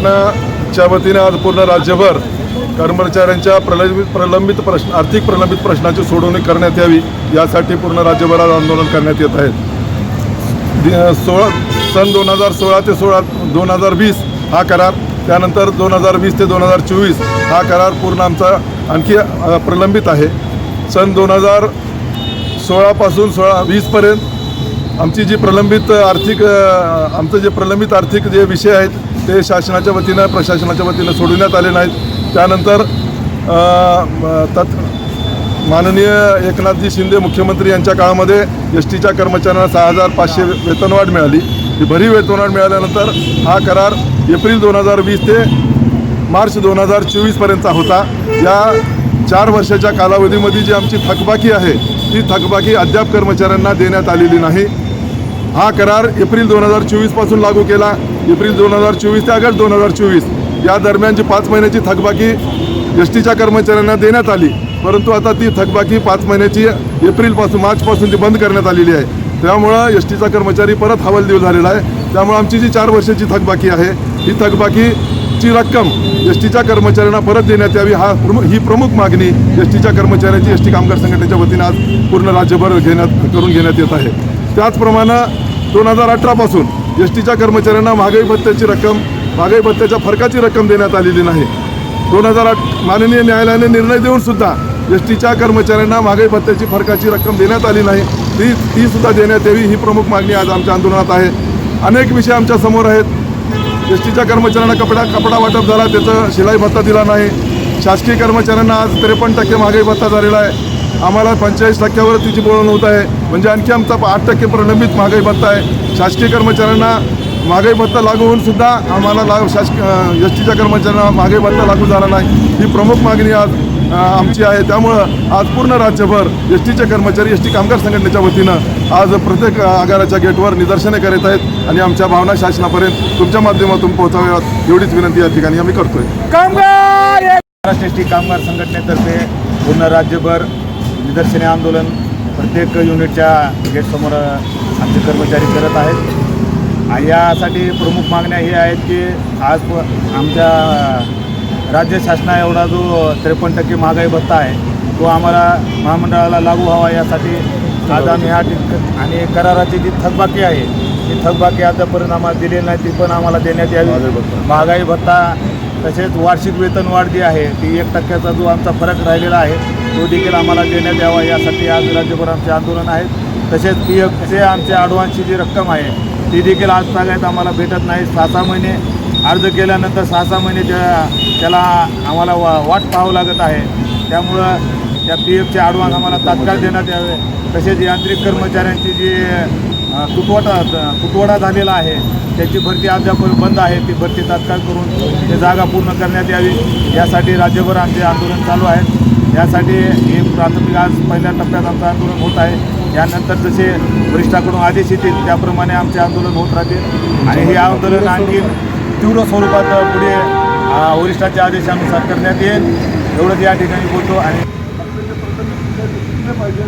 संघटनाच्या वतीने आज पूर्ण राज्यभर कर्मचाऱ्यांच्या प्रलंबित प्रलंबित प्रश्न आर्थिक प्रलंबित प्रश्नाची सोडवणी करण्यात यावी यासाठी पूर्ण राज्यभरात आंदोलन करण्यात येत आहे. सोळा सन दोन हजार सोळा ते सोळा दोन हजार वीस हा करार त्यानंतर दोन हजार वीस ते दोन हजार चोवीस हा करार पूर्ण आमचा आणखी प्रलंबित आहे. सन दोन हजार सोळापासून सोळा वीसपर्यंत आमची जी प्रलंबित आर्थिक आमचं जे प्रलंबित आर्थिक जे विषय आहेत ते शासनाच्या वतीनं प्रशासनाच्या वतीनं सोडविण्यात आले नाहीत. त्यानंतर तत् माननीय एकनाथजी शिंदे मुख्यमंत्री यांच्या काळामध्ये एस टीच्या कर्मचाऱ्यांना सहा हजार पाचशे वेतनवाढ मिळाली. ही भरीव वेतनवाढ मिळाल्यानंतर हा करार एप्रिल दोन हजार वीस ते मार्च दोन हजार चोवीसपर्यंतचा होता. या चार वर्षाच्या कालावधीमध्ये जी आमची थकबाकी आहे ती थकबाकी अद्याप कर्मचाऱ्यांना देण्यात आलेली नाही. हा करार एप्रिल दोन हजार चोवीसपासून लागू केला. एप्रिल दोन हजार चोवीस ते ऑगस्ट दोन हजार चोवीस. या दरम्यानची पाच महिन्याची थकबाकी एस टीच्या कर्मचाऱ्यांना देण्यात आली परंतु आता ती थकबाकी पाच महिन्याची एप्रिलपासून मार्चपासून ती बंद करण्यात आलेली आहे. त्यामुळं एस टीचा कर्मचारी परत हवालदिल झालेला आहे. त्यामुळं आमची जी चार वर्षाची थकबाकी आहे ही थकबाकीची रक्कम एस टीच्या कर्मचाऱ्यांना परत देण्यात यावी हा प्रमुख ही प्रमुख मागणी एस टीच्या कर्मचाऱ्यांची एस टी कामगार संघटनेच्या वतीने आज पूर्ण राज्यभर घेण्यात करून घेण्यात येत आहे. त्याचप्रमाणे दोन हजार अठरापासून एस टीच्या कर्मचाऱ्यांना महागाई भत्त्याची रक्कम महागाई भत्त्याच्या फरकाची रक्कम देण्यात आलेली नाही. दोन हजार आठ माननीय न्यायालयाने निर्णय देऊन सुद्धा एस टीच्या कर्मचाऱ्यांना महागाई भत्त्याची फरकाची रक्कम देण्यात आली नाही. ती ती सुद्धा देण्यात यावी ही प्रमुख मागणी आज आमच्या आंदोलनात आहे. अनेक विषय आमच्यासमोर आहेत. एस टीच्या कर्मचाऱ्यांना कपडा कपडा वाटप झाला त्याचं शिलाई भत्ता दिला नाही. शासकीय कर्मचाऱ्यांना आज त्रेपन्न टक्के महागाई भत्ता झालेला आहे. आम्हाला पंचेचाळीस टक्क्यावर तिची बोलवण होत आहे. म्हणजे आणखी आमचा आठ टक्के प्रलंबित महागाई भत्ता आहे. शासकीय कर्मचाऱ्यांना महागाई भत्ता लागू होऊन सुद्धा आम्हाला ला शासकीय एस टीच्या कर्मचाऱ्यांना महागाई भत्ता लागू झाला नाही. ही प्रमुख मागणी आज आमची आहे. त्यामुळं आज पूर्ण राज्यभर एस टीचे कर्मचारी एस टी कामगार संघटनेच्या वतीनं आज प्रत्येक आगाराच्या गेटवर निदर्शने करीत आहेत आणि आमच्या भावना शासनापर्यंत तुमच्या माध्यमातून पोहोचाव्यात एवढीच विनंती या ठिकाणी आम्ही करतोय. महाराष्ट्र एस टी कामगार संघटनेतर्फे पूर्ण राज्यभर निदर्शने आंदोलन प्रत्येक युनिटच्या गेटसमोर आमचे कर्मचारी करत आहेत आणि यासाठी प्रमुख मागण्या हे आहेत की आज आमच्या राज्य शासना एवढा जो त्रेपन्न टक्के महागाई भत्ता आहे तो आम्हाला महामंडळाला लागू व्हावा यासाठी आज आम्ही ठिक- आणि कराराची जी थकबाकी आहे ती थकबाकी आतापर्यंत आम्हाला दिलेली नाही ती पण आम्हाला देण्यात यावी महागाई भत्ता. तसेच वार्षिक वेतन वाढ जी आहे ती एक टक्क्याचा जो आमचा फरक राहिलेला आहे तो देखील आम्हाला देण्यात यावा. यासाठी आज राज्यभर आमचे आंदोलन आहेत. तसेच पी एफचे आमचे अडवान्सची जी रक्कम आहे ती देखील आज तागायत आम्हाला भेटत नाही. सहा सहा महिने अर्ज केल्यानंतर सहा सहा महिने त्या त्याला आम्हाला वा वाट पाहावं लागत आहे. त्यामुळं त्या पी एफचे ॲडव्हान्स आम्हाला तात्काळ देण्यात यावे. तसेच यांत्रिक कर्मचाऱ्यांची जी तुटवटा तुटवडा झालेला आहे. त्याची भरती अद्याप बंद आहे. ती भरती तात्काळ करून ते जागा पूर्ण करण्यात यावी. यासाठी राज्यभर आमचे आंदोलन चालू आहे. यासाठी हे प्राथमिक आज पहिल्या टप्प्यात आमचं आंदोलन होत आहे. यानंतर जसे वरिष्ठाकडून आदेश येतील त्याप्रमाणे आमचे आंदोलन होत राहतील आणि हे आंदोलन आणखी तीव्र स्वरूपात पुढे वरिष्ठाच्या आदेशानुसार करण्यात येईल. एवढंच या ठिकाणी बोलतो आणि पाहिजे.